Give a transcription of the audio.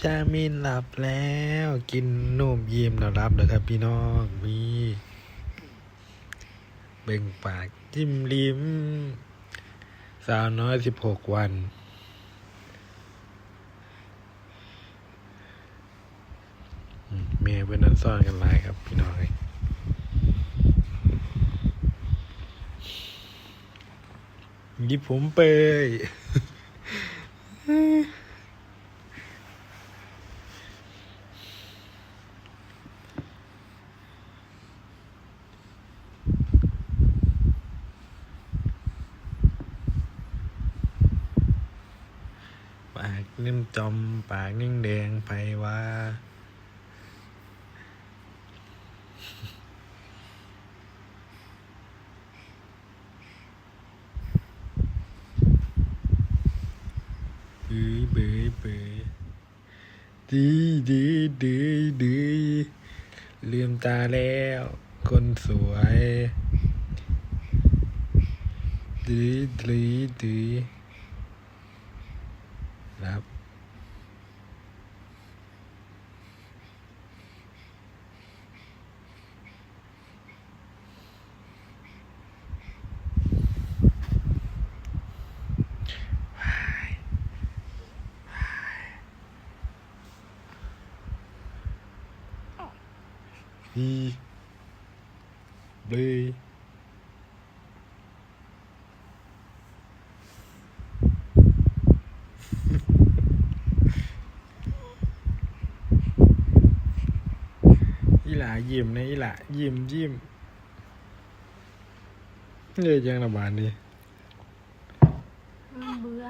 ชามินหลับแล้ว กินนมยิ้มแล้วรับเลยครับ พี่น้องมีเบ่งปากจิ้มลิ้ม สาวน้อยสิบหกวัน เมียเป็นนันซ่อนกันลายครับ พี่น้องยยิบผมเปย ปากนิ่มจอม ปากนิ่งแดงไปว่าบื้อบื้อบื้อดีดีดีดีลืมตาแล้ว คนสวยดีดีดี รับดีดี อีหลายิ้มนะอีหลายิ้มยิ้มเยอะจังระบาดนี้เบื่อ